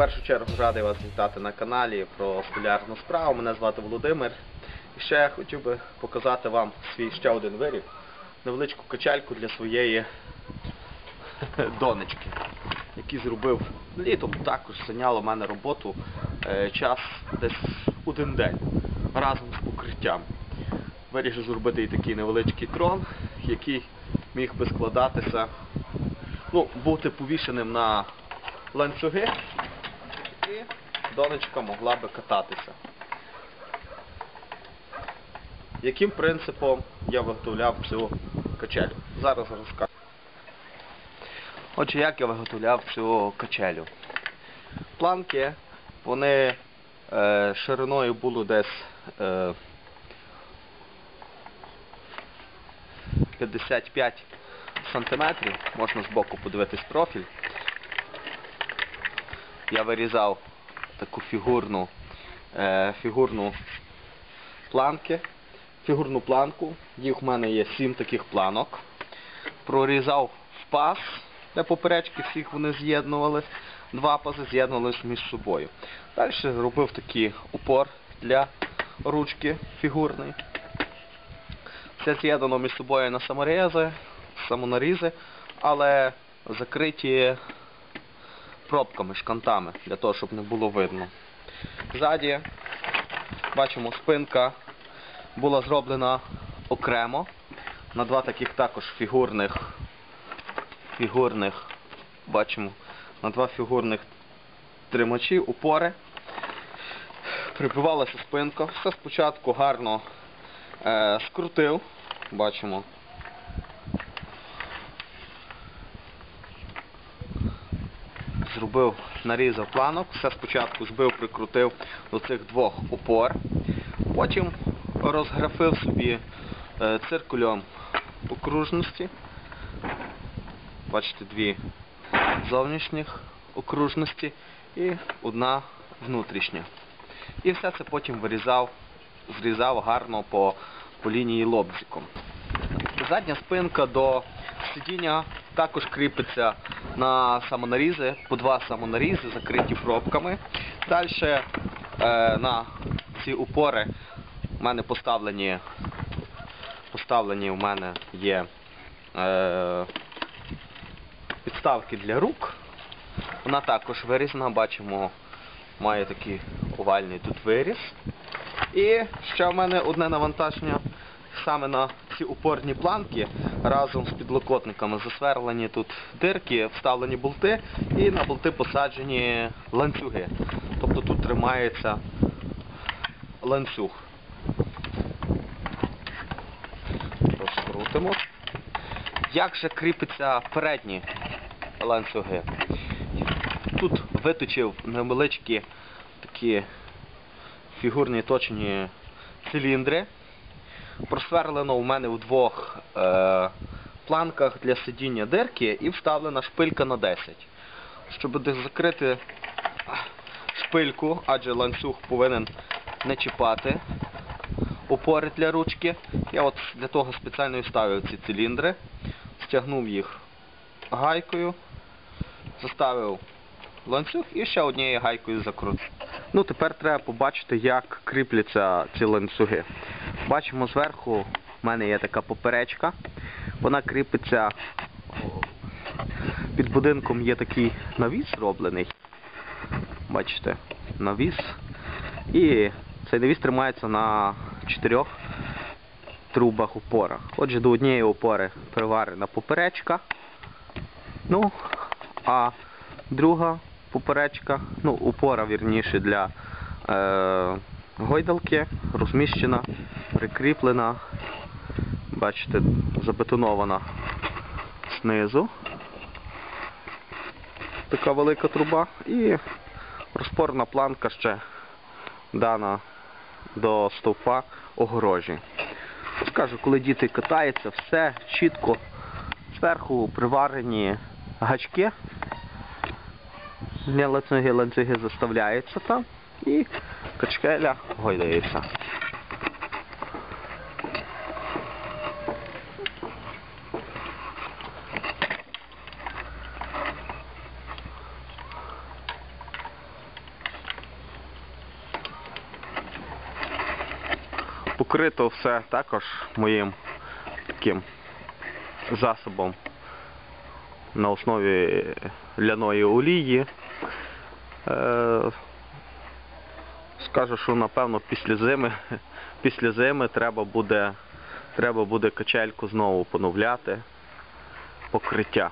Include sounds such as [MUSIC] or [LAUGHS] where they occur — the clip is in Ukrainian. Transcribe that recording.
першу чергу радий вас вітати на каналі про столярну справу. Мене звати Володимир. І ще я хотів би показати вам свій ще один виріб. Невеличку качальку для своєї [LAUGHS] донечки, який зробив літом, також зайняло в мене роботу е, час десь один день разом з покриттям. Вирішив зробити і такий невеличкий трон, який міг би складатися, ну, бути повішеним на ланцюги, донечка могла би кататися. Яким принципом я виготовляв цю качелю? Зараз розкажу. Отже, як я виготовляв цю качелю? Планки, вони е, шириною були десь е, 55 сантиметрів. Можна збоку подивитись профіль. Я вирізав таку фігурну, е, фігурну планки, фігурну планку. Їх в мене є 7 таких планок. Прорізав в паз, де поперечки всіх вони з'єднували. Два пази з'єднувалися між собою. Далі робив такий упор для ручки фігурної. Все з'єднано між собою на саморези, самонарізи, але закриті пробками, шкантами, для того, щоб не було видно. Ззаді, бачимо, спинка була зроблена окремо на два таких також фігурних, фігурних, бачимо, на два фігурних тримачі, упори. Прибивалася спинка. Все спочатку гарно е, скрутив, бачимо. Зробив, нарізав планок, все спочатку збив, прикрутив до цих двох опор, потім розграфив собі е, циркулем окружності. Бачите, дві зовнішніх окружності і одна внутрішня. І все це потім вирізав, зрізав гарно по, по лінії лобзиком. Задня спинка до сидіння також кріпиться на самонарізи, по два самонарізи, закриті пробками. Далі е, на ці упори в мене поставлені, поставлені в мене є е, підставки для рук. Вона також вирізана, бачимо, має такий овальний тут виріз. І ще в мене одне навантаження саме на ці упорні планки разом з підлокотниками засверлені тут дирки, вставлені болти і на болти посаджені ланцюги. Тобто тут тримається ланцюг. Розкрутимо. Як же кріпиться передні ланцюги? Тут виточив невеличкі такі фігурні точені циліндри. Просверлено у мене в двох е, планках для сидіння дирки і вставлена шпилька на 10. Щоб закрити шпильку, адже ланцюг повинен не чіпати опори для ручки. Я от для того спеціально і ставив ці циліндри, стягнув їх гайкою, заставив ланцюг і ще однією гайкою закрутив. Ну, тепер треба побачити, як кріпляться ці ланцюги. Бачимо зверху, в мене є така поперечка. Вона кріпиться під будинком є такий навіс зроблений. Бачите, навіс. І цей навіс тримається на чотирьох трубах опорах. Отже, до однієї опори приварена поперечка. Ну, а друга поперечка, ну, опора вірніше для е, гойдалки, розміщена, прикріплена, бачите, забетонована знизу. Така велика труба і розпорна планка ще дана до стовпа огорожі. Скажу, коли діти катаються, все чітко, зверху приварені гачки для ланцюги, ланцюги заставляються там і качкеля гойдається. Покрито все також моїм таким засобом на основі ляної олії. Е, Скажу, що напевно після зими, [LAUGHS] після зими треба буде, треба буде качельку знову поновляти покриття.